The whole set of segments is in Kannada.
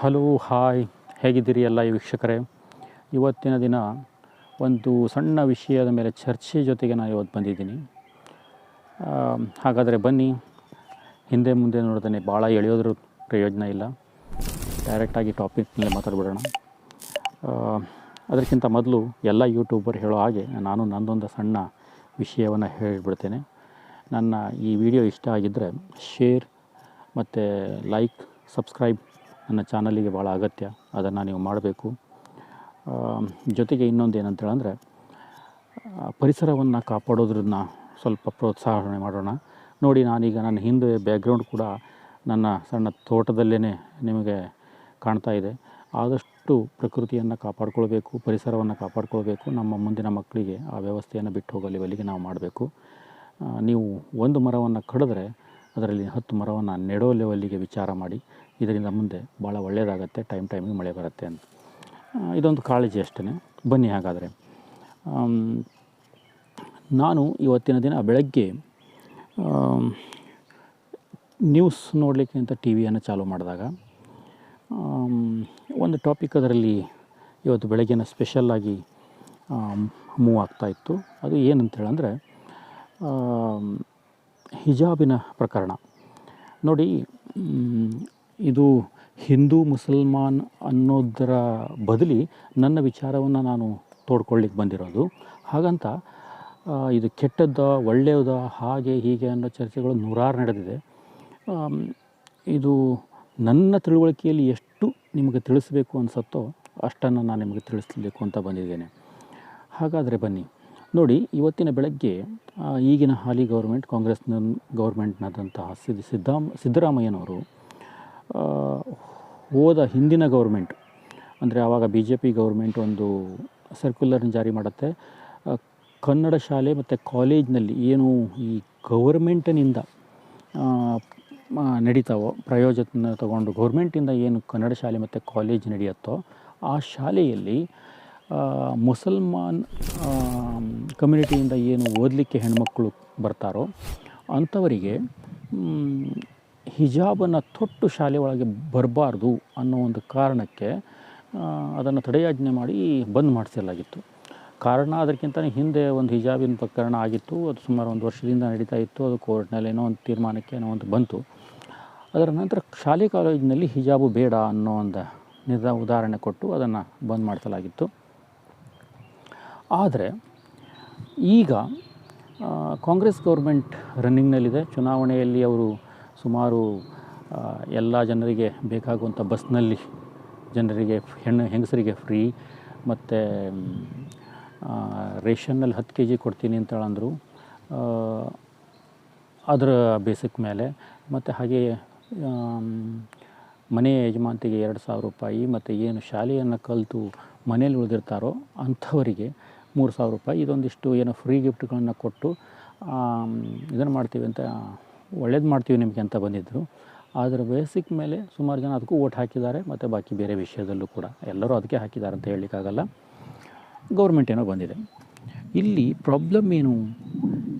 Hello, hi. ಹೇಗಿದ್ದೀರಿ ಎಲ್ಲ ಈ ವೀಕ್ಷಕರೇ? ಇವತ್ತಿನ ದಿನ ಒಂದು ಸಣ್ಣ ವಿಷಯದ ಮೇಲೆ ಚರ್ಚೆ ಜೊತೆಗೆ ನಾನು ಇವತ್ತು ಬಂದಿದ್ದೀನಿ. ಹಾಗಾದರೆ ಬನ್ನಿ. ಹಿಂದೆ ಮುಂದೆ ನೋಡ್ತಾನೆ ಭಾಳ ಎಳೆಯೋದ್ರ ಪ್ರಯೋಜನ ಇಲ್ಲ. ಡೈರೆಕ್ಟಾಗಿ ಟಾಪಿಕ್ ಮೇಲೆ ಮಾತಾಡ್ಬಿಡೋಣ. ಅದಕ್ಕಿಂತ ಮೊದಲು ಎಲ್ಲ ಯೂಟ್ಯೂಬರ್ ಹೇಳೋ ಹಾಗೆ ನಾನು ನನ್ನೊಂದು ಸಣ್ಣ ವಿಷಯವನ್ನು ಹೇಳಿಬಿಡ್ತೇನೆ. ನನ್ನ ಈ ವಿಡಿಯೋ ಇಷ್ಟ ಆಗಿದ್ದರೆ ಶೇರ್ ಮತ್ತು ಲೈಕ್ ಸಬ್ಸ್ಕ್ರೈಬ್ ನನ್ನ ಚಾನಲಿಗೆ ಭಾಳ ಅಗತ್ಯ. ಅದನ್ನು ನೀವು ಮಾಡಬೇಕು. ಜೊತೆಗೆ ಇನ್ನೊಂದು ಏನಂತೇಳಂದರೆ ಪರಿಸರವನ್ನು ಕಾಪಾಡೋದ್ರನ್ನ ಸ್ವಲ್ಪ ಪ್ರೋತ್ಸಾಹನೆ ಮಾಡೋಣ. ನೋಡಿ, ನಾನೀಗ ನನ್ನ ಹಿಂದೆ ಬ್ಯಾಕ್ಗ್ರೌಂಡ್ ಕೂಡ ನನ್ನ ಸಣ್ಣ ತೋಟದಲ್ಲೇ ನಿಮಗೆ ಕಾಣ್ತಾ ಇದೆ. ಆದಷ್ಟು ಪ್ರಕೃತಿಯನ್ನು ಕಾಪಾಡ್ಕೊಳ್ಬೇಕು, ಪರಿಸರವನ್ನು ಕಾಪಾಡ್ಕೊಳ್ಬೇಕು. ನಮ್ಮ ಮುಂದಿನ ಮಕ್ಕಳಿಗೆ ಆ ವ್ಯವಸ್ಥೆಯನ್ನು ಬಿಟ್ಟು ಹೋಗೋ ಲೆವೆಲ್ಲಿಗೆ ನಾವು ಮಾಡಬೇಕು. ನೀವು ಒಂದು ಮರವನ್ನು ಕಡಿದ್ರೆ ಅದರಲ್ಲಿ ಹತ್ತು ಮರವನ್ನು ನೆಡೋ ಲೆವೆಲ್ಲಿಗೆ ವಿಚಾರ ಮಾಡಿ. ಇದರಿಂದ ಮುಂದೆ ಭಾಳ ಒಳ್ಳೆಯದಾಗತ್ತೆ ಟೈಮ್ ಟೈಮಿಗೆ ಮಳೆ ಬರುತ್ತೆ ಅಂತ. ಇದೊಂದು ಕಾಳಜಿ ಅಷ್ಟೇ ಬನ್ನಿ ಹಾಗಾದರೆ. ನಾನು ಇವತ್ತಿನ ದಿನ ಬೆಳಗ್ಗೆ ನ್ಯೂಸ್ ನೋಡಲಿಕ್ಕೆ ಅಂತ ಟಿ ವಿಯನ್ನು ಚಾಲೂ ಮಾಡಿದಾಗ ಒಂದು ಟಾಪಿಕ್ ಅದರಲ್ಲಿ ಇವತ್ತು ಬೆಳಗ್ಗೆನ ಸ್ಪೆಷಲ್ಲಾಗಿ ಮೂವ್ ಆಗ್ತಾ ಇತ್ತು. ಅದು ಏನಂತೇಳಂದರೆ ಹಿಜಾಬಿನ ಪ್ರಕರಣ. ನೋಡಿ ಇದು ಹಿಂದೂ ಮುಸಲ್ಮಾನ್ ಅನ್ನೋದರ ಬದಲಿ ನನ್ನ ವಿಚಾರವನ್ನು ನಾನು ತೋಡ್ಕೊಳ್ಳಿಕ್ಕೆ ಬಂದಿರೋದು. ಹಾಗಂತ ಇದು ಕೆಟ್ಟದ್ದ, ಒಳ್ಳೆಯದ, ಹಾಗೆ ಹೀಗೆ ಅನ್ನೋ ಚರ್ಚೆಗಳು ನೂರಾರು ನಡೆದಿದೆ. ಇದು ನನ್ನ ತಿಳುವಳಿಕೆಯಲ್ಲಿ ಎಷ್ಟು ನಿಮಗೆ ತಿಳಿಸಬೇಕು ಅನಿಸುತ್ತೋ ಅಷ್ಟನ್ನು ನಾನು ನಿಮಗೆ ತಿಳಿಸಬೇಕು ಅಂತ ಬಂದಿದ್ದೇನೆ. ಹಾಗಾದರೆ ಬನ್ನಿ. ನೋಡಿ, ಇವತ್ತಿನ ಬೆಳಗ್ಗೆ ಈಗಿನ ಹಾಲಿ ಗೌರ್ಮೆಂಟ್, ಕಾಂಗ್ರೆಸ್ನ ಗೌರ್ಮೆಂಟ್ನಾದಂತಹ ಸಿದ್ದ ಸಿದ್ದರಾಮಯ್ಯನವರು ಹೋದ ಹಿಂದಿನ ಗೌರ್ಮೆಂಟ್, ಅಂದರೆ ಆವಾಗ ಬಿ ಜೆ ಪಿ ಗೌರ್ಮೆಂಟ್ ಒಂದು ಸರ್ಕ್ಯುಲರ್ನ ಜಾರಿ ಮಾಡುತ್ತೆ. ಕನ್ನಡ ಶಾಲೆ ಮತ್ತು ಕಾಲೇಜ್ನಲ್ಲಿ ಏನು ಈ ಗೌರ್ಮೆಂಟಿನಿಂದ ನಡೀತಾವೋ, ಪ್ರಯೋಜನ ತಗೊಂಡು ಗೌರ್ಮೆಂಟಿಂದ ಏನು ಕನ್ನಡ ಶಾಲೆ ಮತ್ತು ಕಾಲೇಜ್ ನಡೆಯುತ್ತೋ, ಆ ಶಾಲೆಯಲ್ಲಿ ಮುಸಲ್ಮಾನ್ ಕಮ್ಯುನಿಟಿಯಿಂದ ಏನು ಓದಲಿಕ್ಕೆ ಹೆಣ್ಮಕ್ಳು ಬರ್ತಾರೋ, ಅಂಥವರಿಗೆ ಹಿಜಾಬನ್ನು ತೊಟ್ಟು ಶಾಲೆ ಒಳಗೆ ಬರಬಾರ್ದು ಅನ್ನೋ ಒಂದು ಕಾರಣಕ್ಕೆ ಅದನ್ನು ತಡೆಯಾಜ್ಞೆ ಮಾಡಿ ಬಂದ್ ಮಾಡಿಸಲಾಗಿತ್ತು ಕಾರಣ ಅದಕ್ಕಿಂತ ಹಿಂದೆ ಒಂದು ಹಿಜಾಬಿನ ಪ್ರಕರಣ ಆಗಿತ್ತು. ಅದು ಸುಮಾರು ಒಂದು ವರ್ಷದಿಂದ ನಡೀತಾ ಇತ್ತು. ಅದು ಕೋರ್ಟ್ನಲ್ಲಿ ಏನೋ ಒಂದು ತೀರ್ಮಾನಕ್ಕೆ ಏನೋ ಒಂದು ಬಂತು. ಅದರ ನಂತರ ಶಾಲೆ ಕಾಲೇಜಿನಲ್ಲಿ ಹಿಜಾಬು ಬೇಡ ಅನ್ನೋ ಒಂದು ನಿರ್ಧ ಉದಾಹರಣೆ ಕೊಟ್ಟು ಅದನ್ನು ಬಂದ್ ಮಾಡಿಸಲಾಗಿತ್ತು. ಆದರೆ ಈಗ ಕಾಂಗ್ರೆಸ್ ಗೌರ್ಮೆಂಟ್ ರನ್ನಿಂಗ್ನಲ್ಲಿದೆ ಚುನಾವಣೆಯಲ್ಲಿ ಅವರು ಸುಮಾರು ಎಲ್ಲ ಜನರಿಗೆ ಬೇಕಾಗುವಂಥ ಬಸ್ನಲ್ಲಿ ಜನರಿಗೆ ಹೆಣ್ಣು, ಹೆಂಗಸರಿಗೆ ಫ್ರೀ ಮತ್ತು ರೇಷನ್ನಲ್ಲಿ ಹತ್ತು ಕೆ ಜಿ ಕೊಡ್ತೀನಿ ಅಂತ ಅಂದರು ಬೇಸಿಕ್ ಮೇಲೆ ಮತ್ತು ಹಾಗೆ ಮನೆ ಯಜಮಾಂತಿಗೆ ಎರಡು ಸಾವಿರ ರೂಪಾಯಿ ಮತ್ತು ಏನು ಶಾಲೆಯನ್ನು ಕಲಿತು ಮನೇಲಿ ಉಳಿದಿರ್ತಾರೋ ಅಂಥವರಿಗೆ ಮೂರು ಸಾವಿರ ರೂಪಾಯಿ ಇದೊಂದಿಷ್ಟು ಏನೋ ಫ್ರೀ ಗಿಫ್ಟ್ಗಳನ್ನು ಕೊಟ್ಟು ಇದನ್ನು ಮಾಡ್ತೀವಿ ಅಂತ ಒಳ್ಳೇದು ಮಾಡ್ತೀವಿ ನಿಮಗೆ ಅಂತ ಬಂದಿದ್ದರು ಆದರೆ ಬೇಸಿಕ್ ಮೇಲೆ ಸುಮಾರು ಜನ ಅದಕ್ಕೂ ಓಟ್ ಹಾಕಿದ್ದಾರೆ, ಮತ್ತು ಬಾಕಿ ಬೇರೆ ವಿಷಯದಲ್ಲೂ ಕೂಡ. ಎಲ್ಲರೂ ಅದಕ್ಕೆ ಹಾಕಿದ್ದಾರೆ ಅಂತ ಹೇಳಲಿಕ್ಕಾಗಲ್ಲ ಗೌರ್ಮೆಂಟ್ ಏನೋ ಬಂದಿದೆ. ಇಲ್ಲಿ ಪ್ರಾಬ್ಲಮ್ ಏನು?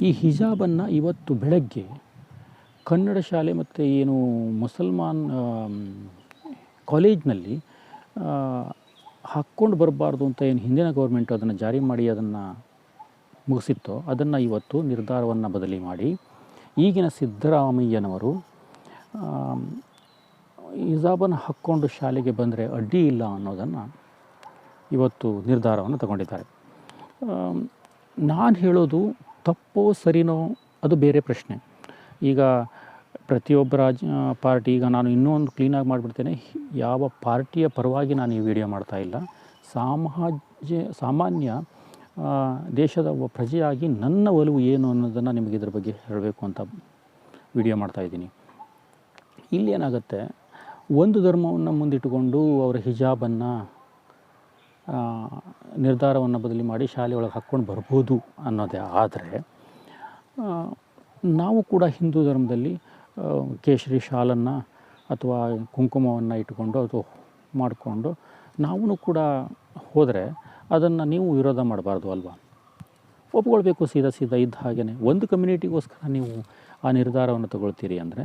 ಈ ಹಿಜಾಬನ್ನು ಇವತ್ತು ಬೆಳಗ್ಗೆ ಕನ್ನಡ ಶಾಲೆ ಮತ್ತು ಏನು ಮುಸಲ್ಮಾನ್ ಕಾಲೇಜ್ನಲ್ಲಿ ಹಾಕ್ಕೊಂಡು ಬರಬಾರ್ದು ಅಂತ ಏನು ಹಿಂದಿನ ಗೌರ್ಮೆಂಟು ಅದನ್ನು ಜಾರಿ ಮಾಡಿ ಅದನ್ನು ಮುಗಿಸಿತ್ತೋ, ಅದನ್ನು ಇವತ್ತು ನಿರ್ಧಾರವನ್ನು ಬದಲಿ ಮಾಡಿ ಈಗಿನ ಸಿದ್ದರಾಮಯ್ಯನವರು ಹಿಜಾಬನ್ನು ಹಾಕ್ಕೊಂಡು ಶಾಲೆಗೆ ಬಂದರೆ ಅಡ್ಡಿ ಇಲ್ಲ ಅನ್ನೋದನ್ನು ಇವತ್ತು ನಿರ್ಧಾರವನ್ನು ತಗೊಂಡಿದ್ದಾರೆ. ನಾನು ಹೇಳೋದು ತಪ್ಪೋ ಸರಿನೋ ಅದು ಬೇರೆ ಪ್ರಶ್ನೆ. ಈಗ ಪ್ರತಿಯೊಬ್ಬ ರಾಜ ಪಾರ್ಟಿ, ಈಗ ನಾನು ಇನ್ನೊಂದು ಕ್ಲೀನಾಗಿ ಮಾಡಿಬಿಡ್ತೇನೆ. ಯಾವ ಪಾರ್ಟಿಯ ಪರವಾಗಿ ನಾನು ಈ ವಿಡಿಯೋ ಮಾಡ್ತಾ ಇಲ್ಲ. ಸಾಮಾಜ್ಯ, ಸಾಮಾನ್ಯ ದೇಶದ ಒಬ್ಬ ಪ್ರಜೆಯಾಗಿ ನನ್ನ ಒಲವು ಏನು ಅನ್ನೋದನ್ನು ನಿಮಗೆ ಇದ್ರ ಬಗ್ಗೆ ಹೇಳಬೇಕು ಅಂತ ವಿಡಿಯೋ ಮಾಡ್ತಾಯಿದ್ದೀನಿ ಇಲ್ಲಿ ಏನಾಗುತ್ತೆ, ಒಂದು ಧರ್ಮವನ್ನು ಮುಂದಿಟ್ಟುಕೊಂಡು ಅವರ ಹಿಜಾಬನ್ನು ನಿರ್ಧಾರವನ್ನು ಬದಲಿ ಮಾಡಿ ಶಾಲೆ ಒಳಗೆ ಹಾಕ್ಕೊಂಡು ಬರ್ಬೋದು ಅನ್ನೋದೇ ಆದರೆ ನಾವು ಕೂಡ ಹಿಂದೂ ಧರ್ಮದಲ್ಲಿ ಕೇಸರಿ ಶಾಲನ್ನು ಅಥವಾ ಕುಂಕುಮವನ್ನು ಇಟ್ಕೊಂಡು ಅಥವಾ ಮಾಡಿಕೊಂಡು ನಾವು ಕೂಡ ಹೋದರೆ ಅದನ್ನು ನೀವು ವಿರೋಧ ಮಾಡಬಾರ್ದು ಅಲ್ವಾ? ಒಪ್ಕೊಳ್ಬೇಕು ಸೀದಾ ಸೀದಾ ಇದ್ದ ಹಾಗೆಯೇ ಒಂದು ಕಮ್ಯುನಿಟಿಗೋಸ್ಕರ ನೀವು ಆ ನಿರ್ಧಾರವನ್ನು ತಗೊಳ್ತೀರಿ ಅಂದರೆ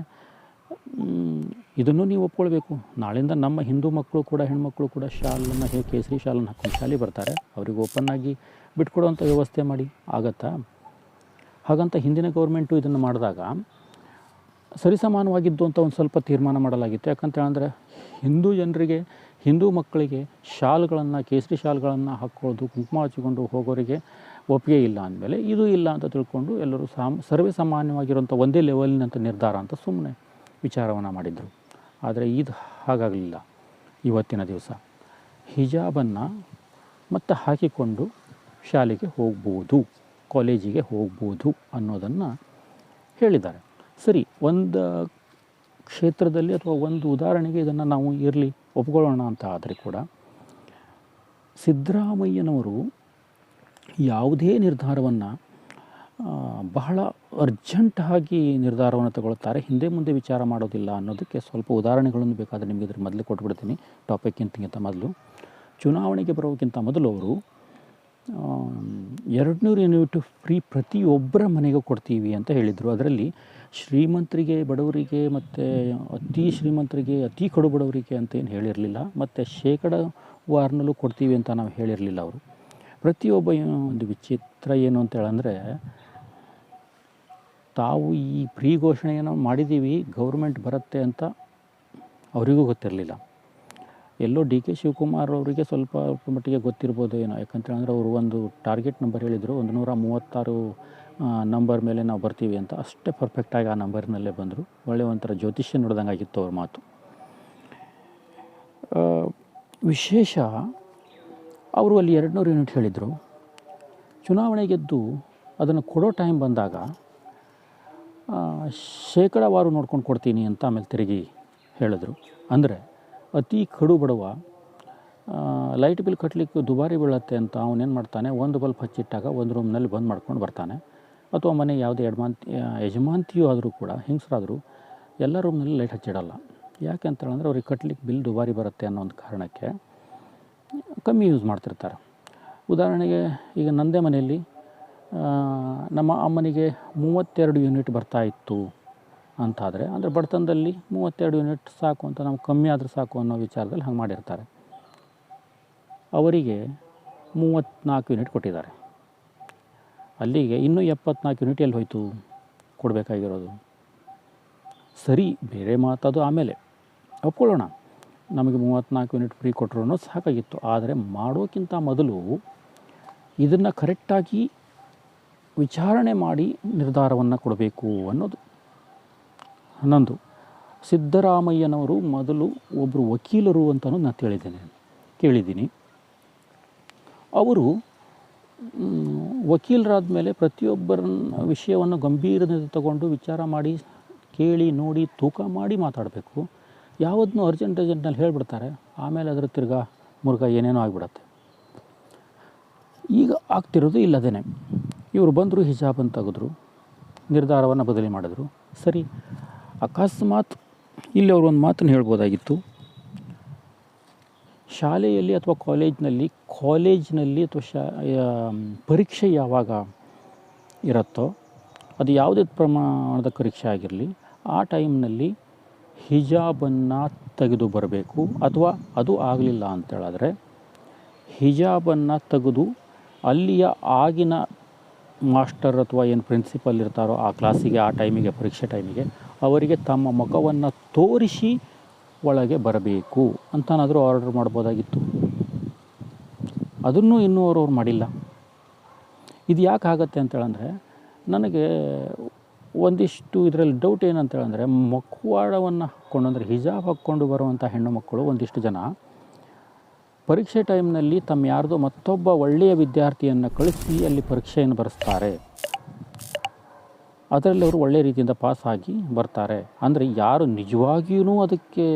ಇದನ್ನು ನೀವು ಒಪ್ಕೊಳ್ಬೇಕು. ನಾಳಿಂದ ನಮ್ಮ ಹಿಂದೂ ಮಕ್ಕಳು ಕೂಡ, ಹೆಣ್ಮಕ್ಳು ಕೂಡ ಶಾಲನ್ನು ಹೇಗೆ ಕೇಸರಿ ಶಾಲನ್ನು ಹಾಕೊಂಡು ಶಾಲೆ ಬರ್ತಾರೆ. ಅವ್ರಿಗೆ ಓಪನ್ ಆಗಿ ಬಿಟ್ಕೊಡುವಂಥ ವ್ಯವಸ್ಥೆ ಮಾಡಿ. ಆಗತ್ತಾ? ಹಾಗಂತ ಹಿಂದಿನ ಗೌರ್ಮೆಂಟು ಇದನ್ನು ಮಾಡಿದಾಗ ಸರಿಸಮಾನವಾಗಿದ್ದು ಅಂತ ಒಂದು ಸ್ವಲ್ಪ ತೀರ್ಮಾನ ಮಾಡಲಾಗಿತ್ತು. ಯಾಕಂತ ಹೇಳಿದ್ರೆ ಹಿಂದೂ ಜನರಿಗೆ ಹಿಂದೂ ಮಕ್ಕಳಿಗೆ ಶಾಲ್ಗಳನ್ನು, ಕೇಸರಿ ಶಾಲ್ಗಳನ್ನು ಹಾಕ್ಕೊಳ್ಳೋದು ಕುಂಕುಮ ಹಚ್ಚಿಕೊಂಡು ಹೋಗೋರಿಗೆ ಒಪ್ಪಿಗೆ ಇಲ್ಲ ಅಂದಮೇಲೆ ಇದು ಇಲ್ಲ ಅಂತ ತಿಳ್ಕೊಂಡು ಎಲ್ಲರೂ ಸಾಮ್, ಸರ್ವೇ ಸಾಮಾನ್ಯವಾಗಿರುವಂಥ ಒಂದೇ ಲೆವೆಲಿನಂಥ ನಿರ್ಧಾರ ಅಂತ ಸುಮ್ಮನೆ ವಿಚಾರವನ್ನು ಮಾಡಿದರು. ಆದರೆ ಇದು ಹಾಗಾಗಲಿಲ್ಲ ಇವತ್ತಿನ ದಿವಸ. ಹಿಜಾಬನ್ನು ಮತ್ತೆ ಹಾಕಿಕೊಂಡು ಶಾಲೆಗೆ ಹೋಗ್ಬೋದು, ಕಾಲೇಜಿಗೆ ಹೋಗ್ಬೋದು ಅನ್ನೋದನ್ನು ಹೇಳಿದ್ದಾರೆ. ಸರಿ, ಒಂದು ಕ್ಷೇತ್ರದಲ್ಲಿ ಅಥವಾ ಒಂದು ಉದಾಹರಣೆಗೆ ಇದನ್ನು ನಾವು ಇರಲಿ. ಒಪ್ಕೊಳ್ಳೋಣ ಅಂತ ಆದರೆ ಕೂಡ ಸಿದ್ದರಾಮಯ್ಯನವರು ಯಾವುದೇ ನಿರ್ಧಾರವನ್ನು ಬಹಳ ಅರ್ಜೆಂಟಾಗಿ ನಿರ್ಧಾರವನ್ನು ತಗೊಳ್ತಾರೆ. ಹಿಂದೆ ಮುಂದೆ ವಿಚಾರ ಮಾಡೋದಿಲ್ಲ ಅನ್ನೋದಕ್ಕೆ ಸ್ವಲ್ಪ ಉದಾಹರಣೆಗಳನ್ನು ಬೇಕಾದರೆ ನಿಮಗೆ ಇದ್ರ ಮೊದಲು ಕೊಟ್ಬಿಡ್ತೀನಿ. ಟಾಪಿಕ್ಕಿಂತಕ್ಕಿಂತ ಮೊದಲು. ಚುನಾವಣೆಗೆ ಬರೋಕ್ಕಿಂತ ಮೊದಲು ಅವರು ಎರಡು ನೂರು ಯೂನಿಟ್ ಫ್ರೀ ಪ್ರತಿಯೊಬ್ಬರ ಮನೆಗೂ ಕೊಡ್ತೀವಿ ಅಂತ ಹೇಳಿದರು. ಅದರಲ್ಲಿ ಶ್ರೀಮಂತರಿಗೆ, ಬಡವರಿಗೆ ಮತ್ತು ಅತಿ ಶ್ರೀಮಂತರಿಗೆ, ಅತಿ ಕಡು ಬಡವರಿಗೆ ಅಂತ ಏನು ಹೇಳಿರಲಿಲ್ಲ. ಮತ್ತು ಶೇಕಡ ವಾರ್ನಲ್ಲೂ ಕೊಡ್ತೀವಿ ಅಂತ ನಾವು ಹೇಳಿರಲಿಲ್ಲ ಅವರು. ಪ್ರತಿಯೊಬ್ಬ ಒಂದು ವಿಚಿತ್ರ ಏನು ಅಂತ ಹೇಳಂದರೆ, ತಾವು ಈ ಫ್ರೀ ಘೋಷಣೆಯನ್ನು ಮಾಡಿದ್ದೀವಿ, ಗೌರ್ಮೆಂಟ್ ಬರುತ್ತೆ ಅಂತ ಅವರಿಗೂ ಗೊತ್ತಿರಲಿಲ್ಲ. ಎಲ್ಲೋ ಡಿ ಕೆ ಶಿವಕುಮಾರ್ ಅವರಿಗೆ ಸ್ವಲ್ಪ ಮಟ್ಟಿಗೆ ಗೊತ್ತಿರ್ಬೋದು ಏನೋ. ಯಾಕಂತ ಅಂದರೆ ಅವರು ಒಂದು ಟಾರ್ಗೆಟ್ ನಂಬರ್ ಹೇಳಿದರು. ಒಂದು ನೂರ ಮೂವತ್ತಾರು ನಂಬರ್ ಮೇಲೆ ನಾವು ಬರ್ತೀವಿ ಅಂತ. ಅಷ್ಟೇ ಪರ್ಫೆಕ್ಟಾಗಿ ಆ ನಂಬರ್ನಲ್ಲೇ ಬಂದರು. ಒಳ್ಳೆಯ ಒಂಥರ ಜ್ಯೋತಿಷ್ಯ ನೋಡ್ದಂಗೆ ಆಗಿತ್ತು ಅವ್ರ ಮಾತು. ವಿಶೇಷ ಅವರು ಅಲ್ಲಿ ಎರಡು ನೂರು ಯೂನಿಟ್ ಹೇಳಿದರು. ಚುನಾವಣೆ ಗೆದ್ದು ಅದನ್ನು ಕೊಡೋ ಟೈಮ್ ಬಂದಾಗ ಶೇಕಡಾವಾರು ನೋಡ್ಕೊಂಡು ಕೊಡ್ತೀನಿ ಅಂತ ಆಮೇಲೆ ತಿರುಗಿ ಹೇಳಿದ್ರು. ಅಂದರೆ ಅತಿ ಕಡು ಬಡವ ಲೈಟ್ ಬಿಲ್ ಕಟ್ಟಲಿಕ್ಕೆ ದುಬಾರಿ ಬೀಳತ್ತೆ ಅಂತ ಅವನೇನು ಮಾಡ್ತಾನೆ, ಒಂದು ಬಲ್ಬ್ ಹಚ್ಚಿಟ್ಟಾಗ ಒಂದು ರೂಮ್ನಲ್ಲಿ ಬಂದ್ ಮಾಡ್ಕೊಂಡು ಬರ್ತಾನೆ. ಅಥವಾ ಮನೆ ಯಾವುದೇ ಯಜಮಾಂತಿ ಯಜಮಾಂತಿಯೂ ಆದರೂ ಕೂಡ, ಹೆಂಗಸರಾದರೂ ಎಲ್ಲ ರೂಮ್ನಲ್ಲಿ ಲೈಟ್ ಹಚ್ಚಿಡಲ್ಲ. ಯಾಕೆ ಅಂತ ಹೇಳಿದ್ರೆ ಅವ್ರಿಗೆ ಕಟ್ಟಲಿಕ್ಕೆ ಬಿಲ್ ದುಬಾರಿ ಬರುತ್ತೆ ಅನ್ನೋ ಒಂದು ಕಾರಣಕ್ಕೆ ಕಮ್ಮಿ ಯೂಸ್ ಮಾಡ್ತಿರ್ತಾರೆ. ಉದಾಹರಣೆಗೆ ಈಗ ನಂದೇ ಮನೆಯಲ್ಲಿ ನಮ್ಮ ಅಮ್ಮನಿಗೆ ಮೂವತ್ತೆರಡು ಯೂನಿಟ್ ಬರ್ತಾ ಇತ್ತು. ಅಂತಾದರೆ, ಅಂದರೆ ಬಡತನದಲ್ಲಿ ಮೂವತ್ತೆರಡು ಯೂನಿಟ್ ಸಾಕು ಅಂತ ನಮ್ಗೆ ಕಮ್ಮಿ ಆದರೂ ಸಾಕು ಅನ್ನೋ ವಿಚಾರದಲ್ಲಿ ಹಂಗೆ ಮಾಡಿರ್ತಾರೆ. ಅವರಿಗೆ ಮೂವತ್ತ್ನಾಲ್ಕು ಯೂನಿಟ್ ಕೊಟ್ಟಿದ್ದಾರೆ. ಅಲ್ಲಿಗೆ ಇನ್ನೂ ಎಪ್ಪತ್ನಾಲ್ಕು ಯೂನಿಟ್ ಎಲ್ಲಿ ಹೋಯಿತು ಕೊಡಬೇಕಾಗಿರೋದು? ಸರಿ, ಬೇರೆ ಮಾತದು ಆಮೇಲೆ. ಒಪ್ಕೊಳ್ಳೋಣ. ನಮಗೆ ಮೂವತ್ತ್ನಾಲ್ಕು ಯೂನಿಟ್ ಫ್ರೀ ಕೊಟ್ಟರು ಸಾಕಾಗಿತ್ತು. ಆದರೆ ಮಾಡೋಕ್ಕಿಂತ ಮೊದಲು ಇದನ್ನು ಕರೆಕ್ಟಾಗಿ ವಿಚಾರಣೆ ಮಾಡಿ ನಿರ್ಧಾರವನ್ನು ಕೊಡಬೇಕು ಅನ್ನೋದು. ಹನ್ನೊಂದು. ಸಿದ್ದರಾಮಯ್ಯನವರು ಮೊದಲು ಒಬ್ಬರು ವಕೀಲರು ಅಂತಲೂ ನಾನು ತಿಳಿದ್ದೇನೆ ಕೇಳಿದ್ದೀನಿ. ಅವರು ವಕೀಲರಾದ ಮೇಲೆ ಪ್ರತಿಯೊಬ್ಬರ ವಿಷಯವನ್ನು ಗಂಭೀರದಿಂದ ತಗೊಂಡು ವಿಚಾರ ಮಾಡಿ, ಕೇಳಿ, ನೋಡಿ, ತೂಕ ಮಾಡಿ ಮಾತಾಡಬೇಕು. ಯಾವುದನ್ನು ಅರ್ಜೆಂಟ್ ಅರ್ಜೆಂಟ್ನಲ್ಲಿ ಹೇಳಿಬಿಡ್ತಾರೆ. ಆಮೇಲೆ ಅದರ ತಿರ್ಗಾ ಮುರುಗ ಏನೇನೋ ಆಗಿಬಿಡತ್ತೆ. ಈಗ ಆಗ್ತಿರೋದು ಇಲ್ಲದೇನೆ. ಇವರು ಬಂದರು ಹಿಜಾಬನ್ನು ತೆಗೆದ್ರು. ನಿರ್ಧಾರವನ್ನು ಬದಲಿ ಮಾಡಿದ್ರು. ಸರಿ. ಅಕಸ್ಮಾತ್ ಇಲ್ಲಿ ಅವರು ಒಂದು ಮಾತನ್ನು ಹೇಳ್ಬೋದಾಗಿತ್ತು. ಶಾಲೆಯಲ್ಲಿ ಅಥವಾ ಕಾಲೇಜ್ನಲ್ಲಿ ಕಾಲೇಜ್ನಲ್ಲಿ ಅಥವಾ ಶಾ ಪರೀಕ್ಷೆ ಯಾವಾಗ ಇರುತ್ತೋ, ಅದು ಯಾವುದೇ ಪ್ರಮಾಣದ ಪರೀಕ್ಷೆ ಆಗಿರಲಿ, ಆ ಟೈಮ್ನಲ್ಲಿ ಹಿಜಾಬನ್ನು ತೆಗೆದು ಬರಬೇಕು ಅಥವಾ ಅದು ಆಗಲಿಲ್ಲ ಅಂತೇಳಿದ್ರೆ ಹಿಜಾಬನ್ನು ತೆಗೆದು ಅಲ್ಲಿಯ ಆಗಿನ ಮಾಸ್ಟರ್ ಅಥವಾ ಏನು ಪ್ರಿನ್ಸಿಪಲ್ ಇರ್ತಾರೋ ಆ ಕ್ಲಾಸಿಗೆ, ಆ ಟೈಮಿಗೆ, ಪರೀಕ್ಷೆ ಟೈಮಿಗೆ ಅವರಿಗೆ ತಮ್ಮ ಮುಖವನ್ನು ತೋರಿಸಿ ಒಳಗೆ ಬರಬೇಕು ಅಂತನಾದರೂ ಆರ್ಡರ್ ಮಾಡ್ಬೋದಾಗಿತ್ತು. ಅದನ್ನು ಇನ್ನೂ ಅವರು ಅವ್ರು ಮಾಡಿಲ್ಲ. ಇದು ಯಾಕೆ ಆಗತ್ತೆ ಅಂತೇಳಂದರೆ, ನನಗೆ ಒಂದಿಷ್ಟು ಇದರಲ್ಲಿ ಡೌಟ್ ಏನಂತೇಳಂದರೆ ಮಕ್ವಾಡವನ್ನು ಹಾಕ್ಕೊಂಡು ಅಂದರೆ ಹಿಜಾಬ್ ಹಾಕ್ಕೊಂಡು ಬರುವಂಥ ಹೆಣ್ಣು ಮಕ್ಕಳು ಒಂದಿಷ್ಟು ಜನ ಪರೀಕ್ಷೆ ಟೈಮ್ನಲ್ಲಿ ತಮ್ಮ ಯಾರ್ದೋ ಮತ್ತೊಬ್ಬ ಒಳ್ಳೆಯ ವಿದ್ಯಾರ್ಥಿಯನ್ನು ಕಳಿಸಿ ಅಲ್ಲಿ ಪರೀಕ್ಷೆಯನ್ನು ಬರೆಸ್ತಾರೆ. ಅದರಲ್ಲಿ ಅವರು ಒಳ್ಳೆಯ ರೀತಿಯಿಂದ ಪಾಸ್ ಆಗಿ ಬರ್ತಾರೆ. ಅಂದರೆ ಯಾರು ನಿಜವಾಗಿಯೂ ಅದಕ್ಕೆ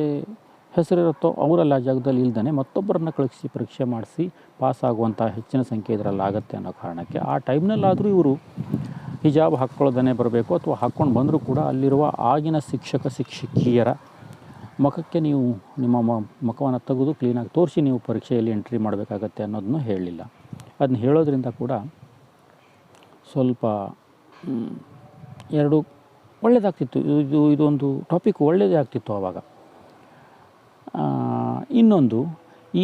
ಹೆಸರಿರುತ್ತೋ ಅವರಲ್ಲ ಜಾಗದಲ್ಲಿ ಇಲ್ದೇ ಮತ್ತೊಬ್ಬರನ್ನ ಕಳಿಸಿ ಪರೀಕ್ಷೆ ಮಾಡಿಸಿ ಪಾಸ್ ಆಗುವಂಥ ಹೆಚ್ಚಿನ ಸಂಖ್ಯೆ ಇದರಲ್ಲಿ ಆಗುತ್ತೆ ಅನ್ನೋ ಕಾರಣಕ್ಕೆ ಆ ಟೈಮ್ನಲ್ಲಾದರೂ ಇವರು ಹಿಜಾಬ್ ಹಾಕ್ಕೊಳ್ಳೋದನ್ನೇ ಬರಬೇಕು ಅಥವಾ ಹಾಕ್ಕೊಂಡು ಬಂದರೂ ಕೂಡ ಅಲ್ಲಿರುವ ಆಗಿನ ಶಿಕ್ಷಕ, ಶಿಕ್ಷಕಿಯರ ಮುಖಕ್ಕೆ ನೀವು ನಿಮ್ಮ ಮುಖವನ್ನು ತೆಗೆದು ಕ್ಲೀನಾಗಿ ತೋರಿಸಿ ನೀವು ಪರೀಕ್ಷೆಯಲ್ಲಿ ಎಂಟ್ರಿ ಮಾಡಬೇಕಾಗತ್ತೆ ಅನ್ನೋದನ್ನು ಹೇಳಲಿಲ್ಲ ಅದನ್ನ ಹೇಳೋದ್ರಿಂದ ಕೂಡ ಸ್ವಲ್ಪ ಎರಡು ಒಳ್ಳೆಯದಾಗ್ತಿತ್ತು ಇದು ಇದೊಂದು ಟಾಪಿಕ್ ಒಳ್ಳೆಯದೇ ಆಗ್ತಿತ್ತು ಆವಾಗ ಇನ್ನೊಂದು, ಈ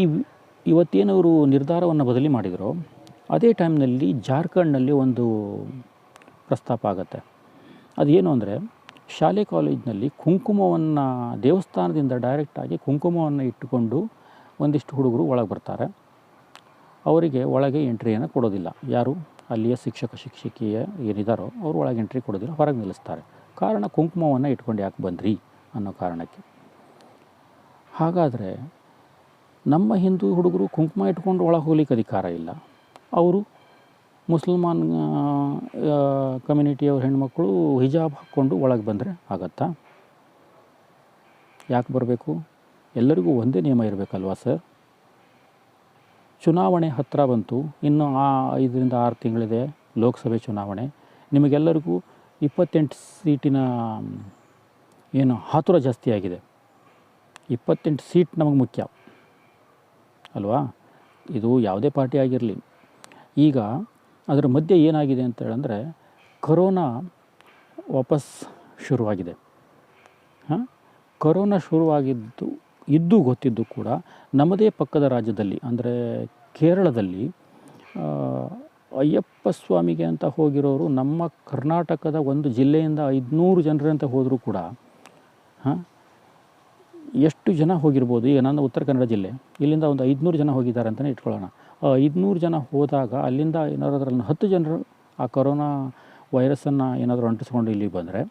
ಇವತ್ತೇನವರು ನಿರ್ಧಾರವನ್ನು ಬದಲಿ ಮಾಡಿದರೋ, ಅದೇ ಟೈಮ್ನಲ್ಲಿ ಜಾರ್ಖಂಡ್ನಲ್ಲಿ ಒಂದು ಪ್ರಸ್ತಾಪ ಆಗುತ್ತೆ. ಅದೇನು ಅಂದರೆ ಶಾಲೆ ಕಾಲೇಜಿನಲ್ಲಿ ಕುಂಕುಮವನ್ನು ದೇವಸ್ಥಾನದಿಂದ ಡೈರೆಕ್ಟಾಗಿ ಕುಂಕುಮವನ್ನು ಇಟ್ಟುಕೊಂಡು ಒಂದಿಷ್ಟು ಹುಡುಗರು ಒಳಗೆ ಬರ್ತಾರೆ. ಅವರಿಗೆ ಒಳಗೆ ಎಂಟ್ರಿಯನ್ನು ಕೊಡೋದಿಲ್ಲ. ಯಾರು? ಅಲ್ಲಿಯ ಶಿಕ್ಷಕ, ಶಿಕ್ಷಕಿಯ ಏನಿದ್ದಾರೋ ಅವರು ಒಳಗೆ ಎಂಟ್ರಿ ಕೊಡೋದಿಲ್ಲ. ಹೊರಗೆ ನಿಲ್ಲಿಸ್ತಾರೆ. ಕಾರಣ ಕುಂಕುಮವನ್ನು ಇಟ್ಕೊಂಡು ಯಾಕೆ ಬಂದ್ರಿ ಅನ್ನೋ ಕಾರಣಕ್ಕೆ. ಹಾಗಾದರೆ ನಮ್ಮ ಹಿಂದೂ ಹುಡುಗರು ಕುಂಕುಮ ಇಟ್ಕೊಂಡು ಒಳಗೆ ಹೋಗ್ಲಿಕ್ಕೆ ಅಧಿಕಾರ ಇಲ್ಲ. ಅವರು ಮುಸಲ್ಮಾನ್ ಕಮ್ಯುನಿಟಿಯವ್ರ ಹೆಣ್ಮಕ್ಳು ಹಿಜಾಬ್ ಹಾಕ್ಕೊಂಡು ಒಳಗೆ ಬಂದರೆ ಆಗತ್ತಾ? ಯಾಕೆ ಬರಬೇಕು? ಎಲ್ಲರಿಗೂ ಒಂದೇ ನಿಯಮ ಇರಬೇಕಲ್ವಾ ಸರ್? ಚುನಾವಣೆ ಹತ್ತಿರ ಬಂತು. ಇನ್ನು ಆ ಐದರಿಂದ ಆರು ತಿಂಗಳಿದೆ ಲೋಕಸಭೆ ಚುನಾವಣೆ. ನಿಮಗೆಲ್ಲರಿಗೂ ಇಪ್ಪತ್ತೆಂಟು ಸೀಟಿನ, ಏನು, ಹಾತುರ ಜಾಸ್ತಿ ಆಗಿದೆ. ಇಪ್ಪತ್ತೆಂಟು ಸೀಟ್ ನಮಗೆ ಮುಖ್ಯ. ಅಲ್ವಾ? ಇದು ಯಾವುದೇ ಪಾರ್ಟಿ ಆಗಿರಲಿ. ಈಗ ಅದರ ಮಧ್ಯೆ ಏನಾಗಿದೆ ಅಂತ ಹೇಳಂದರೆ ಕರೋನಾ ವಾಪಸ್ ಶುರುವಾಗಿದೆ. ಹಾಂ? ಕರೋನಾ ಶುರುವಾಗಿದ್ದು, ಇದ್ದು ಗೊತ್ತಿದ್ದು ಕೂಡ ನಮ್ಮದೇ ಪಕ್ಕದ ರಾಜ್ಯದಲ್ಲಿ, ಅಂದರೆ ಕೇರಳದಲ್ಲಿ ಅಯ್ಯಪ್ಪ ಸ್ವಾಮಿಗೆ ಅಂತ ಹೋಗಿರೋರು ನಮ್ಮ ಕರ್ನಾಟಕದ ಒಂದು ಜಿಲ್ಲೆಯಿಂದ ಐದುನೂರು ಜನರಂತ ಹೋದರೂ ಕೂಡ, ಹಾಂ? ಎಷ್ಟು ಜನ ಹೋಗಿರ್ಬೋದು? ಈಗ ನನ್ನ ಉತ್ತರ ಕನ್ನಡ ಜಿಲ್ಲೆ, ಇಲ್ಲಿಂದ ಒಂದು ಐದುನೂರು ಜನ ಹೋಗಿದ್ದಾರೆ ಅಂತಲೇ ಇಟ್ಕೊಳ್ಳೋಣ. ಐದುನೂರು ಜನ ಹೋದಾಗ ಅಲ್ಲಿಂದ ಏನಾದ್ರು ಅದರಲ್ಲಿ ಹತ್ತು ಜನರು ಆ ಕೊರೋನಾ ವೈರಸ್ಸನ್ನು ಏನಾದರೂ ಅಂಟಿಸ್ಕೊಂಡು ಇಲ್ಲಿ ಬಂದರೆ,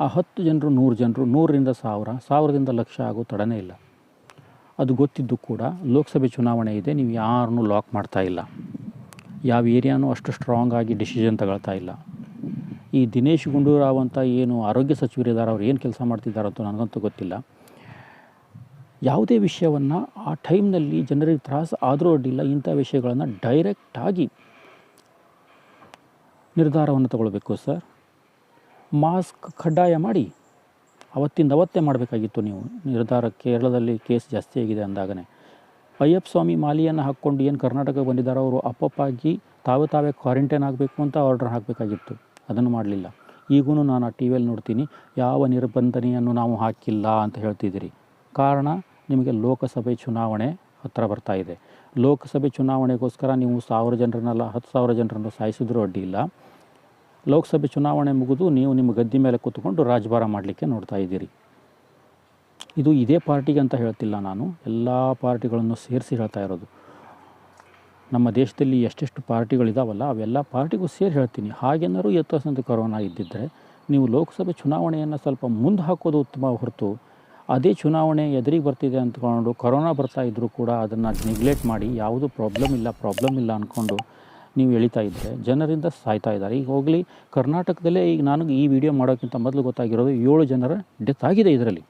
ಆ ಹತ್ತು ಜನರು ನೂರು ಜನರು, ನೂರರಿಂದ ಸಾವಿರ, ಸಾವಿರದಿಂದ ಲಕ್ಷ ಆಗೋ ತಡನೇ ಇಲ್ಲ. ಅದು ಗೊತ್ತಿದ್ದು ಕೂಡ ಲೋಕಸಭೆ ಚುನಾವಣೆ ಇದೆ, ನೀವು ಯಾರನ್ನೂ ಲಾಕ್ ಮಾಡ್ತಾ ಇಲ್ಲ. ಯಾವ ಏರಿಯಾನೂ ಅಷ್ಟು ಸ್ಟ್ರಾಂಗ್ ಆಗಿ ಡಿಸಿಷನ್ ತಗೊಳ್ತಾ ಇಲ್ಲ. ಈ ದಿನೇಶ್ ಗುಂಡೂರಾವ್ ಅಂತ ಏನು ಆರೋಗ್ಯ ಸಚಿವರಿದ್ದಾರೆ, ಅವ್ರು ಏನು ಕೆಲಸ ಮಾಡ್ತಿದ್ದಾರೆ ಅಂತ ನನಗಂತೂ ಗೊತ್ತಿಲ್ಲ. ಯಾವುದೇ ವಿಷಯವನ್ನು ಆ ಟೈಮ್ನಲ್ಲಿ ಜನರಿಗೆ ತ್ರಾಸು ಆದರೂ ಅಡ್ಡಿಲ್ಲ, ಇಂಥ ವಿಷಯಗಳನ್ನು ಡೈರೆಕ್ಟಾಗಿ ನಿರ್ಧಾರವನ್ನು ತಗೊಳ್ಬೇಕು ಸರ್ ಮಾಸ್ಕ್ ಕಡ್ಡಾಯ ಮಾಡಿ. ಅವತ್ತಿಂದ ಅವತ್ತೇ ಮಾಡಬೇಕಾಗಿತ್ತು ನೀವು. ನಿರ್ಧಾರ ಕೇರಳದಲ್ಲಿ ಕೇಸ್ ಜಾಸ್ತಿ ಆಗಿದೆ ಅಂದಾಗನೇ. ಅಯ್ಯಪ್ಪ ಸ್ವಾಮಿ ಮಾಲಿಯನ್ನು ಹಾಕ್ಕೊಂಡು ಏನು ಕರ್ನಾಟಕ ಬಂದಿದ್ದಾರೋ ಅವರು ಅಪ್ಪಪ್ಪಾಗಿ ತಾವೇ ತಾವೇ ಕ್ವಾರಂಟೈನ್ ಆಗಬೇಕು ಅಂತ ಆರ್ಡರ್ ಹಾಕಬೇಕಾಗಿತ್ತು. ಅದನ್ನು ಮಾಡಲಿಲ್ಲ. ಈಗೂ ನಾನು ಆ ಟಿ ವಿಯಲ್ಲಿ ನೋಡ್ತೀನಿ. ಯಾವ ನಿರ್ಬಂಧನೆಯನ್ನು ನಾವು ಹಾಕಿಲ್ಲ ಅಂತ ಹೇಳ್ತಿದ್ದೀರಿ. ಕಾರಣ ನಿಮಗೆ ಲೋಕಸಭೆ ಚುನಾವಣೆ ಹತ್ತಿರ ಬರ್ತಾ ಇದೆ. ಲೋಕಸಭೆ ಚುನಾವಣೆಗೋಸ್ಕರ ನೀವು ಸಾವಿರ ಜನರನ್ನೆಲ್ಲ ಹತ್ತು ಸಾವಿರ ಜನರನ್ನು ಸಾಯಿಸಿದ್ರೂ ಇಲ್ಲ. ಲೋಕಸಭೆ ಚುನಾವಣೆ ಮುಗಿದು ನೀವು ನಿಮ್ಮ ಗದ್ದೆ ಮೇಲೆ ಕೂತ್ಕೊಂಡು ರಾಜಭಾರ ಮಾಡಲಿಕ್ಕೆ ನೋಡ್ತಾ ಇದ್ದೀರಿ. ಇದು ಇದೇ ಪಾರ್ಟಿಗೆ ಅಂತ ಹೇಳ್ತಿಲ್ಲ ನಾನು. ಎಲ್ಲ ಪಾರ್ಟಿಗಳನ್ನು ಸೇರಿಸಿ ಹೇಳ್ತಾ ಇರೋದು. ನಮ್ಮ ದೇಶದಲ್ಲಿ ಎಷ್ಟೆಷ್ಟು ಪಾರ್ಟಿಗಳಿದಾವಲ್ಲ, ಅವೆಲ್ಲ ಪಾರ್ಟಿಗೂ ಸೇರಿ ಹೇಳ್ತೀನಿ. ಹಾಗೇನಾದ್ರು ಎತ್ತಸಂತ ಕೊರೋನಾ ಇದ್ದಿದ್ದರೆ ನೀವು ಲೋಕಸಭೆ ಚುನಾವಣೆಯನ್ನು ಸ್ವಲ್ಪ ಮುಂದೆ ಹಾಕೋದು ಉತ್ತಮ ಹೊರತು ಅದೇ ಚುನಾವಣೆ ಎದುರಿಗೆ ಬರ್ತಿದೆ ಅಂದ್ಕೊಂಡು ಕೊರೋನಾ ಬರ್ತಾ ಇದ್ದರೂ ಕೂಡ ಅದನ್ನು ನೆಗ್ಲೆಕ್ಟ್ ಮಾಡಿ ಯಾವುದು ಪ್ರಾಬ್ಲಮ್ ಇಲ್ಲ ಪ್ರಾಬ್ಲಮ್ ಇಲ್ಲ ಅಂದ್ಕೊಂಡು ನೀವು ಎಳಿತಾ ಇದ್ದರೆ ಜನರಿಂದ ಸಾಯ್ತಾ ಇದ್ದಾರೆ. ಈಗ ಹೋಗಲಿ, ಕರ್ನಾಟಕದಲ್ಲೇ ಈಗ ನನಗೆ ಈ ವಿಡಿಯೋ ಮಾಡೋಕ್ಕಿಂತ ಮೊದಲು ಗೊತ್ತಾಗಿರೋದು ಏಳು ಜನರ ಡೆತ್ ಆಗಿದೆ ಇದರಲ್ಲಿ.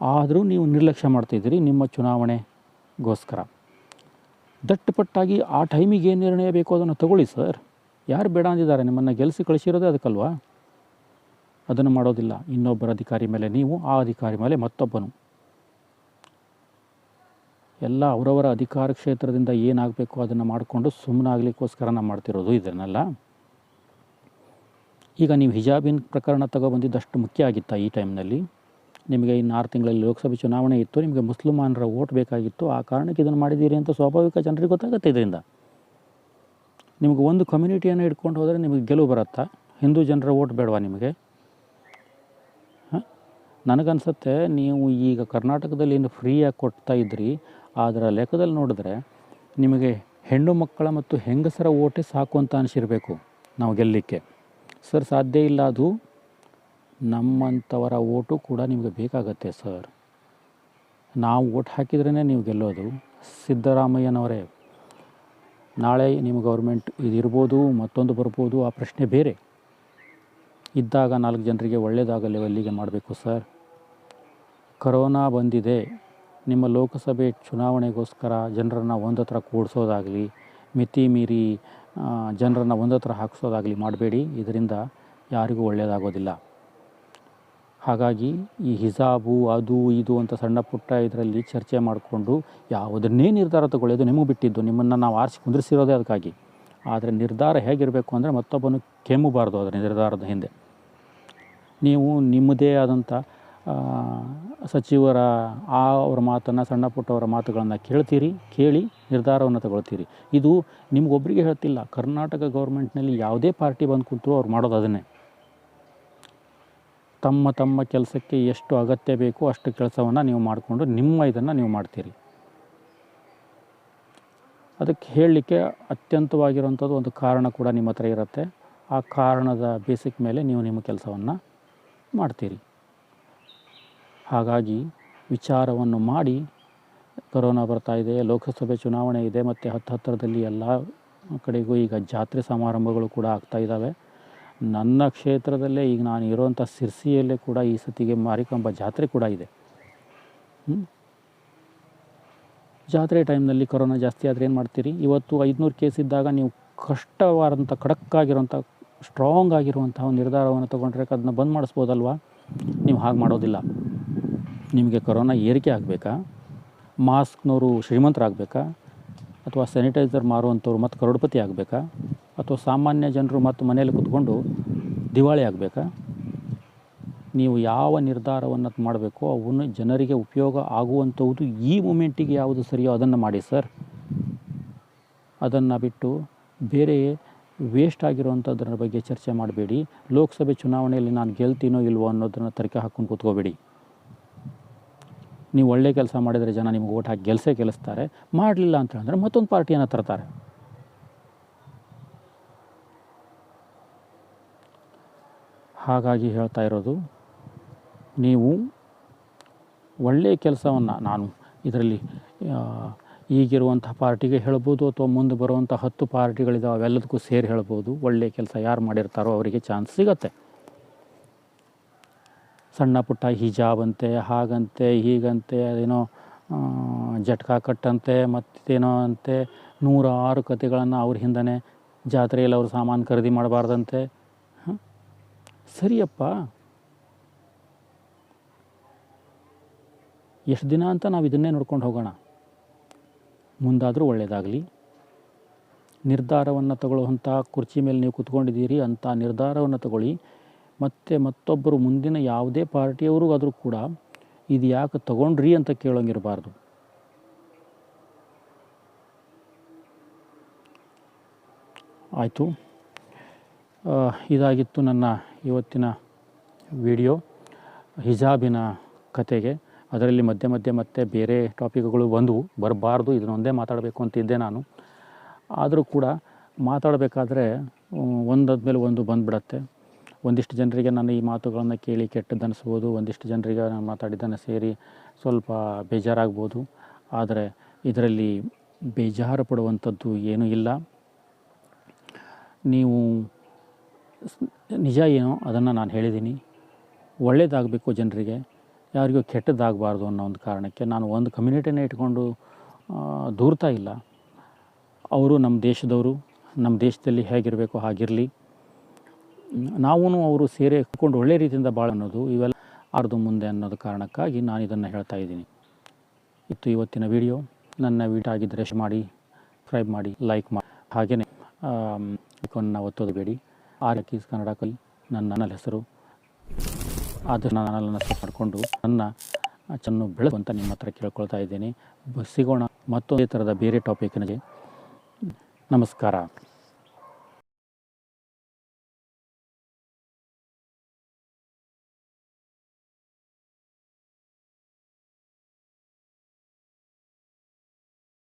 ಆದರೂ ನೀವು ನಿರ್ಲಕ್ಷ್ಯ ಮಾಡ್ತಿದ್ದೀರಿ ನಿಮ್ಮ ಚುನಾವಣೆಗೋಸ್ಕರ. ದಟ್ಟಪಟ್ಟಾಗಿ ಆ ಟೈಮಿಗೆ ಏನು ನಿರ್ಣಯ ಬೇಕೋ ಅದನ್ನು ತಗೊಳ್ಳಿ ಸರ್. ಯಾರು ಬೇಡ ಅಂದಿದ್ದಾರೆ, ನಿಮ್ಮನ್ನು ಗೆಲ್ಲಿಸಿ ಕಳಿಸಿರೋದೇ ಅದಕ್ಕಲ್ವಾ? ಅದನ್ನು ಮಾಡೋದಿಲ್ಲ. ಇನ್ನೊಬ್ಬರ ಅಧಿಕಾರಿ ಮೇಲೆ ನೀವು, ಆ ಅಧಿಕಾರಿ ಮೇಲೆ ಮತ್ತೊಬ್ಬನು. ಎಲ್ಲ ಅವರವರ ಅಧಿಕಾರ ಕ್ಷೇತ್ರದಿಂದ ಏನಾಗಬೇಕು ಅದನ್ನು ಮಾಡಿಕೊಂಡು ಸುಮ್ಮನಾಗಲಿಕ್ಕೋಸ್ಕರ ನಾವು ಮಾಡ್ತಿರೋದು ಇದನ್ನೆಲ್ಲ. ಈಗ ನೀವು ಹಿಜಾಬಿನ ಪ್ರಕರಣ ತಗೊಬಂದಿದ್ದಷ್ಟು ಮುಖ್ಯ ಆಗಿತ್ತಾ ಈ ಟೈಮ್ನಲ್ಲಿ? ನಿಮಗೆ ಇನ್ನು ಆರು ತಿಂಗಳಲ್ಲಿ ಲೋಕಸಭೆ ಚುನಾವಣೆ ಇತ್ತು, ನಿಮಗೆ ಮುಸ್ಲಿಮಾನರ ಓಟ್ ಬೇಕಾಗಿತ್ತು, ಆ ಕಾರಣಕ್ಕೆ ಇದನ್ನು ಮಾಡಿದ್ದೀರಿ ಅಂತ ಸ್ವಾಭಾವಿಕ ಜನರಿಗೆ ಗೊತ್ತಾಗುತ್ತೆ ಇದರಿಂದ. ನಿಮಗೆ ಒಂದು ಕಮ್ಯುನಿಟಿಯನ್ನು ಇಟ್ಕೊಂಡು ಹೋದರೆ ನಿಮಗೆ ಗೆಲುವು ಬರುತ್ತಾ? ಹಿಂದೂ ಜನರ ಓಟ್ ಬೇಡವಾ ನಿಮಗೆ? ನನಗನ್ಸುತ್ತೆ ನೀವು ಈಗ ಕರ್ನಾಟಕದಲ್ಲಿ ಏನು ಫ್ರೀಯಾಗಿ ಕೊಡ್ತಾ ಇದ್ರಿ ಅದರ ಲೆಕ್ಕದಲ್ಲಿ ನೋಡಿದ್ರೆ ನಿಮಗೆ ಹೆಣ್ಣು ಮಕ್ಕಳ ಮತ್ತು ಹೆಂಗಸರ ಓಟೆ ಸಾಕು ಅಂತ ಅನಿಸಿರಬೇಕು ನಾವು ಗೆಲ್ಲಲಿಕ್ಕೆ ಸರ್, ಸಾಧ್ಯ ಇಲ್ಲ ಅದು. ನಮ್ಮಂಥವರ ಓಟು ಕೂಡ ನಿಮಗೆ ಬೇಕಾಗತ್ತೆ ಸರ್. ನಾವು ಓಟ್ ಹಾಕಿದ್ರೇ ನೀವು ಗೆಲ್ಲೋದು. ಸಿದ್ದರಾಮಯ್ಯನವರೇ, ನಾಳೆ ನಿಮ್ಮ ಗೌರ್ಮೆಂಟ್ ಇದಿರ್ಬೋದು, ಮತ್ತೊಂದು ಬರ್ಬೋದು, ಆ ಪ್ರಶ್ನೆ ಬೇರೆ. ಇದ್ದಾಗ ನಾಲ್ಕು ಜನರಿಗೆ ಒಳ್ಳೆಯದಾಗಲಿ ಅಲ್ಲಿಗೆ ಮಾಡಬೇಕು ಸರ್. ಕರೋನಾ ಬಂದಿದೆ. ನಿಮ್ಮ ಲೋಕಸಭೆ ಚುನಾವಣೆಗೋಸ್ಕರ ಜನರನ್ನು ಒಂದತ್ರ ಕೂಡಿಸೋದಾಗಲಿ, ಮಿತಿ ಮೀರಿ ಜನರನ್ನು ಒಂದತ್ರ ಹಾಕಿಸೋದಾಗಲಿ ಮಾಡಬೇಡಿ. ಇದರಿಂದ ಯಾರಿಗೂ ಒಳ್ಳೆಯದಾಗೋದಿಲ್ಲ. ಹಾಗಾಗಿ ಈ ಹಿಜಾಬು, ಅದು, ಇದು ಅಂತ ಸಣ್ಣ ಪುಟ್ಟ ಇದರಲ್ಲಿ ಚರ್ಚೆ ಮಾಡಿಕೊಂಡು ಯಾವುದನ್ನೇ ನಿರ್ಧಾರ ತಗೊಳ್ಳೋದು ನಿಮಗೆ ಬಿಟ್ಟಿದ್ದು, ನಿಮ್ಮನ್ನು ನಾವು ಆರಿಸಿ ಕುಂದಿರಿಸಿರೋದೇ ಅದಕ್ಕಾಗಿ. ಆದರೆ ನಿರ್ಧಾರ ಹೇಗಿರಬೇಕು ಅಂದರೆ ಮತ್ತೊಬ್ಬನು ಕೆಮ್ಮಬಾರ್ದು ಅದರ ನಿರ್ಧಾರದ ಹಿಂದೆ. ನೀವು ನಿಮ್ಮದೇ ಆದಂಥ ಸಚಿವರ, ಆ ಅವರ ಮಾತನ್ನು ಸಣ್ಣ ಪುಟ್ಟವರ ಮಾತುಗಳನ್ನು ಕೇಳ್ತೀರಿ, ಕೇಳಿ ನಿರ್ಧಾರವನ್ನು ತಗೊಳ್ತೀರಿ. ಇದು ನಿಮಗೊಬ್ಬರಿಗೆ ಹೇಳ್ತಿಲ್ಲ. ಕರ್ನಾಟಕ ಗೌರ್ಮೆಂಟ್ನಲ್ಲಿ ಯಾವುದೇ ಪಾರ್ಟಿ ಬಂದು ಕೂತರು ಅವ್ರು ಮಾಡೋದು ಅದನ್ನೇ. ತಮ್ಮ ತಮ್ಮ ಕೆಲಸಕ್ಕೆ ಎಷ್ಟು ಅಗತ್ಯ ಬೇಕೋ ಅಷ್ಟು ಕೆಲಸವನ್ನು ನೀವು ಮಾಡಿಕೊಂಡು ನಿಮ್ಮ ಇದನ್ನು ನೀವು ಮಾಡ್ತೀರಿ. ಅದಕ್ಕೆ ಹೇಳಲಿಕ್ಕೆ ಅತ್ಯಂತವಾಗಿರುವಂಥದ್ದು ಒಂದು ಕಾರಣ ಕೂಡ ನಿಮ್ಮ ಹತ್ರ ಇರುತ್ತೆ. ಆ ಕಾರಣದ ಬೇಸಿಕ್ ಮೇಲೆ ನೀವು ನಿಮ್ಮ ಕೆಲಸವನ್ನು ಮಾಡ್ತೀರಿ? ಹಾಗಾಗಿ ವಿಚಾರವನ್ನು ಮಾಡಿ, ಕೊರೋನಾ ಬರ್ತಾ ಇದೆ, ಲೋಕಸಭೆ ಚುನಾವಣೆ ಇದೆ, ಮತ್ತು ಹತ್ತು ಹತ್ತಿರದಲ್ಲಿ ಎಲ್ಲ ಕಡೆಗೂ ಈಗ ಜಾತ್ರೆ ಸಮಾರಂಭಗಳು ಕೂಡ ಆಗ್ತಾ ಇದ್ದಾವೆ ನನ್ನ ಕ್ಷೇತ್ರದಲ್ಲೇ ಈಗ ನಾನು ಇರೋವಂಥ ಸಿರ್ಸಿಯಲ್ಲೇ ಕೂಡ ಈ ಸತಿಗೆ ಮಾರಿಕಂಬ ಜಾತ್ರೆ ಕೂಡ ಇದೆ? ಜಾತ್ರೆ ಟೈಮ್ನಲ್ಲಿ ಕೊರೋನಾ ಜಾಸ್ತಿ ಆದರೆ ಏನು ಮಾಡ್ತೀರಿ? ಇವತ್ತು ಐದುನೂರು ಕೇಸ್ ಇದ್ದಾಗ ನೀವು ಕಷ್ಟವಾದಂಥ ಖಡಕ್ಕಾಗಿರೋಂಥ ಸ್ಟ್ರಾಂಗ್ ಆಗಿರುವಂತಹ ನಿರ್ಧಾರವನ್ನು ತೊಗೊಂಡ್ರೆ ಅದನ್ನ ಬಂದ್ ಮಾಡಿಸ್ಬೋದಲ್ವಾ? ನೀವು ಹಾಗೆ ಮಾಡೋದಿಲ್ಲ. ನಿಮಗೆ ಕೊರೋನಾ ಏರಿಕೆ ಆಗಬೇಕಾ? ಮಾಸ್ಕ್ನವರು ಶ್ರೀಮಂತರಾಗಬೇಕಾ? ಅಥವಾ ಸ್ಯಾನಿಟೈಸರ್ ಮಾರುವಂಥವ್ರು ಮತ್ತು ಕರೋಡ್ಪತಿ ಆಗಬೇಕಾ? ಅಥವಾ ಸಾಮಾನ್ಯ ಜನರು ಮತ್ತು ಮನೆಯಲ್ಲಿ ಕೂತ್ಕೊಂಡು ದಿವಾಳಿ ಆಗಬೇಕಾ? ನೀವು ಯಾವ ನಿರ್ಧಾರವನ್ನು ಮಾಡಬೇಕೋ ಅವನ್ನು ಜನರಿಗೆ ಉಪಯೋಗ ಆಗುವಂಥದ್ದು ಈ ಮೂಮೆಂಟಿಗೆ ಯಾವುದು ಸರಿಯೋ ಅದನ್ನು ಮಾಡಿ ಸರ್. ಅದನ್ನು ಬಿಟ್ಟು ಬೇರೆ ವೇಸ್ಟ್ ಆಗಿರುವಂಥದ್ರ ಬಗ್ಗೆ ಚರ್ಚೆ ಮಾಡಬೇಡಿ. ಲೋಕಸಭೆ ಚುನಾವಣೆಯಲ್ಲಿ ನಾನು ಗೆಲ್ತೀನೋ ಇಲ್ವೋ ಅನ್ನೋದನ್ನು ತರಕೆ ಹಾಕ್ಕೊಂಡು ಕೂತ್ಕೋಬೇಡಿ. ನೀವು ಒಳ್ಳೆ ಕೆಲಸ ಮಾಡಿದರೆ ಜನ ನಿಮ್ಗೆ ಓಟ್ ಹಾಕಿ ಗೆಲ್ಸೇ ಗೆಲ್ಲಿಸ್ತಾರೆ. ಮಾಡಲಿಲ್ಲ ಅಂತ ಹೇಳಿದ್ರೆ ಮತ್ತೊಂದು ಪಾರ್ಟಿಯನ್ನು ತರ್ತಾರೆ. ಹಾಗಾಗಿ ಹೇಳ್ತಾ ಇರೋದು, ನೀವು ಒಳ್ಳೆಯ ಕೆಲಸವನ್ನು ನಾನು ಇದರಲ್ಲಿ ಈಗಿರುವಂಥ ಪಾರ್ಟಿಗೆ ಹೇಳ್ಬೋದು ಅಥವಾ ಮುಂದೆ ಬರುವಂಥ ಹತ್ತು ಪಾರ್ಟಿಗಳಿದಾವೆ, ಅವೆಲ್ಲದಕ್ಕೂ ಸೇರಿ ಹೇಳ್ಬೋದು. ಒಳ್ಳೆಯ ಕೆಲಸ ಯಾರು ಮಾಡಿರ್ತಾರೋ ಅವರಿಗೆ ಚಾನ್ಸ್ ಸಿಗತ್ತೆ. ಸಣ್ಣ ಪುಟ್ಟ ಹಿಜಾಬ್ ಅಂತೆ ಹಾಗಂತೆ, ಹೀಗಂತೆ, ಅದೇನೋ ಜಟ್ಕಾ ಕಟ್ಟಂತೆ, ಮತ್ತೇನೋ ಅಂತೆ, ನೂರಾರು ಕತೆಗಳನ್ನು ಅವ್ರ ಹಿಂದನೇ ಜಾತ್ರೆಯಲ್ಲಿ ಅವರು ಸಾಮಾನು ಖರೀದಿ ಮಾಡಬಾರ್ದಂತೆ. ಸರಿಯಪ್ಪ. ಎಷ್ಟು ದಿನ ಅಂತ ನಾವು ಇದನ್ನೇ ನೋಡ್ಕೊಂಡು ಹೋಗೋಣ. ಮುಂದಾದರೂ ಒಳ್ಳೆಯದಾಗಲಿ ನಿರ್ಧಾರವನ್ನು ತಗೊಳ್ಳುವಂಥ ಕುರ್ಚಿ ಮೇಲೆ ನೀವು ಕುತ್ಕೊಂಡಿದ್ದೀರಿ ಅಂಥ ನಿರ್ಧಾರವನ್ನು ತಗೊಳ್ಳಿ. ಮತ್ತು ಮತ್ತೊಬ್ಬರು ಮುಂದಿನ ಯಾವುದೇ ಪಾರ್ಟಿಯವರು ಆದರೂ ಕೂಡ ಇದು ಯಾಕೆ ತಗೊಂಡ್ರಿ ಅಂತ ಕೇಳೋಂಗಿರಬಾರ್ದು. ಆಯಿತು. ಇದಾಗಿತ್ತು ನನ್ನ ಇವತ್ತಿನ ವಿಡಿಯೋ. ಹಿಜಾಬಿನ ಕತೆಗೆ. ಅದರಲ್ಲಿ ಮಧ್ಯೆ ಮಧ್ಯೆ ಮತ್ತೆ ಬೇರೆ ಟಾಪಿಕ್ಗಳು ಬಂದವು ಬರಬಾರ್ದು, ಇದನ್ನೊಂದೇ ಮಾತಾಡಬೇಕು ಅಂತಿದ್ದೆ ನಾನು. ಆದರೂ ಕೂಡ ಮಾತಾಡಬೇಕಾದ್ರೆ ಒಂದಾದ್ಮೇಲೆ ಒಂದು ಬಂದುಬಿಡತ್ತೆ. ಒಂದಿಷ್ಟು ಜನರಿಗೆ ನಾನು ಈ ಮಾತುಗಳನ್ನು ಕೇಳಿ ಕೆಟ್ಟದ್ದನಿಸ್ಬೋದು ಒಂದಿಷ್ಟು ಜನರಿಗೆ ನಾನು ಮಾತಾಡಿದ್ದನ್ನು ಸೇರಿ ಸ್ವಲ್ಪ ಬೇಜಾರಾಗ್ಬೋದು. ಆದರೆ ಇದರಲ್ಲಿ ಬೇಜಾರು ಪಡುವಂಥದ್ದು ಏನೂ ಇಲ್ಲ. ನೀವು ನಿಜ ಏನೋ ಅದನ್ನು ನಾನು ಹೇಳಿದ್ದೀನಿ. ಒಳ್ಳೆಯದಾಗಬೇಕು ಜನರಿಗೆ. ಯಾರಿಗೂ ಕೆಟ್ಟದ್ದಾಗಬಾರ್ದು ಅನ್ನೋ ಒಂದು ಕಾರಣಕ್ಕೆ ನಾನು ಒಂದು ಕಮ್ಯುನಿಟಿನೇ ಇಟ್ಕೊಂಡು ದೂರ್ತಾ ಇಲ್ಲ. ಅವರು ನಮ್ಮ ದೇಶದವರು, ನಮ್ಮ ದೇಶದಲ್ಲಿ ಹೇಗಿರಬೇಕು ಹಾಗಿರಲಿ. ನಾವೂ ಅವರು ಸೇರೆ ಹಾಕ್ಕೊಂಡು ಒಳ್ಳೆ ರೀತಿಯಿಂದ ಭಾಳ ಅನ್ನೋದು, ಇವೆಲ್ಲ ಆರ್ದು ಮುಂದೆ ಅನ್ನೋದು ಕಾರಣಕ್ಕಾಗಿ ನಾನು ಇದನ್ನು ಹೇಳ್ತಾ ಇದ್ದೀನಿ. ಇತ್ತು ಇವತ್ತಿನ ವಿಡಿಯೋ. ನನ್ನ ವಿಡಿಯೋ ಆಗಿದ್ದರೆ ಮಾಡಿ, ಸಬ್ಸ್ಕ್ರೈಬ್ ಮಾಡಿ, ಲೈಕ್ ಮಾಡಿ. ಹಾಗೆಯೇ ಐಕಾನ್ನ ಒತ್ತೋದು ಬೇಡಿ. ಆರ್ ಕೀಸ್ ಕನ್ನಡ ನನ್ನ ನನ್ನ ಹೆಸರು. ಆದಷ್ಟು ನಾನು ಮಾಡಿಕೊಂಡು ನನ್ನ ಚೆನ್ನು ಬೆಳಕು ಅಂತ ನಿಮ್ಮ ಹತ್ರ ಕೇಳ್ಕೊಳ್ತಾ ಇದ್ದೀನಿ. ಸಿಗೋಣ ಮತ್ತೊಂದೇ ಥರದ ಬೇರೆ ಟಾಪಿಕ್ನಿಗೆ ನಮಸ್ಕಾರ.